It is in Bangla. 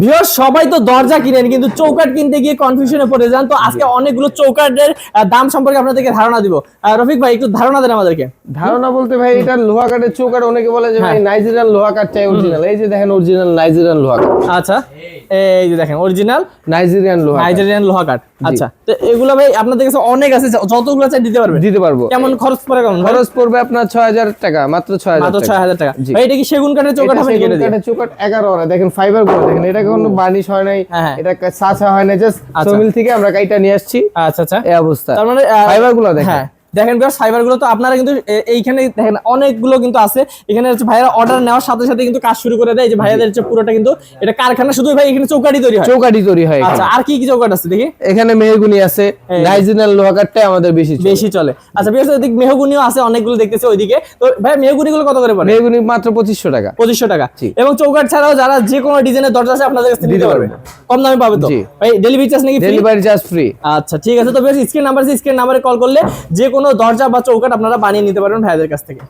ভিউয়ার সবাই তো দরজা কিনেন কিন্তু চৌকাট কিনতে গিয়ে কনফিউশনে পড়ে যান। তো আজকে অনেকগুলো চৌকাটের দাম সম্পর্কে আপনাদেরকে ধারণা দিব। রফিক ভাই একটু ধারণা দেন আমাদেরকে। ধারণা বলতে ভাই এটা লোহা কাঠের চৌকাঠ অনেকে বলে যে ভাই হ্যাঁ। নাইজেরিয়ান লোহা কাঠ চাই অরিজিনাল এই যে দেখেন অরিজিনাল নাইজেরিয়ান লোহা কাঠ আচ্ছা এই যে দেখেন অরিজিনাল নাইজেরিয়ান লোহা নাইজেরিয়ান লোহা কাঠ আচ্ছা তো এগুলো ভাই আপনাদের কাছে অনেক আছে যতগুলো চাই দিতে পারবেন? দিতে পারব। কেমন খরচ পড়ে কেমন? খরচ পড়বে আপনার ছয় হাজার টাকা মাত্র ছয় হাজার মাত্র ছয় হাজার টাকা। ভাই এটা কি সেগুন কাঠের চৌকাঠ এটা হবে সেগুন কাঠের এগারো আনা। দেখেন ফাইবারগুলো দেখেন এটা কোনো বার্নিশ হয় নাই হ্যাঁ, হ্যাঁ। এটা সাছা হয় না জাস্ট আচ্ছা। সমিল থেকে আমরা কাইটা নিয়ে আসছি। আচ্ছা আচ্ছা। এই অবস্থা। তার মানে আহ, ফাইবারগুলো দেখেন। হ্যাঁ। দেখেন বিয়ার ফাইবারগুলো তো আপনারা কিন্তু এইখানে দেখেন অনেকগুলো কিন্তু আছে। এখানে হচ্ছে ভাইরা অর্ডার নেওয়ার সাথে সাথে কিন্তু কাজ শুরু করে দেয়। যে ভাইয়াদের হচ্ছে পুরোটা কিন্তু এটা কারখানা শুধু ভাই এখানে চৌকাঠি তৈরি হয়? চৌকাঠি তৈরি হয় আচ্ছা আর কি কি চৌকাঠ আছে দেখি? এখানে মেহগুনি আছে এই। নাইজেরিয়ান লোহা কাঠটাই আমাদের বেশি চলে। বেশি চলে। আচ্ছা বিয়ার ওইদিকে মেহগুনিও আছে অনেকগুলো দেখতেছি ওইদিকে। তো ভাই মেহগুনি গুলো কত করে পড়ে? মেহগুনি মাত্র পঁচিশশো টাকা। পঁচিশশো টাকা। এবং চৌকাঠ ছাড়াও যারা যে কোনো ডিজাইনের দরজা আছে আপনাদের কাছে নিতে দিতে পারবে। পারব। কম দামে পাবে তো? এই ভাই ডেলিভারি চার্জ নাকি? ডেলিভারি চার্জ ফ্রি আচ্ছা ঠিক আছে। তো বেশ স্ক্রিন নাম্বার স্ক্রিন নাম্বারে কল করলে যে কোনো দরজা বা চৌকাট আপনারা বানিয়ে নিতে পারবেন ভাইদের কাছ থেকে।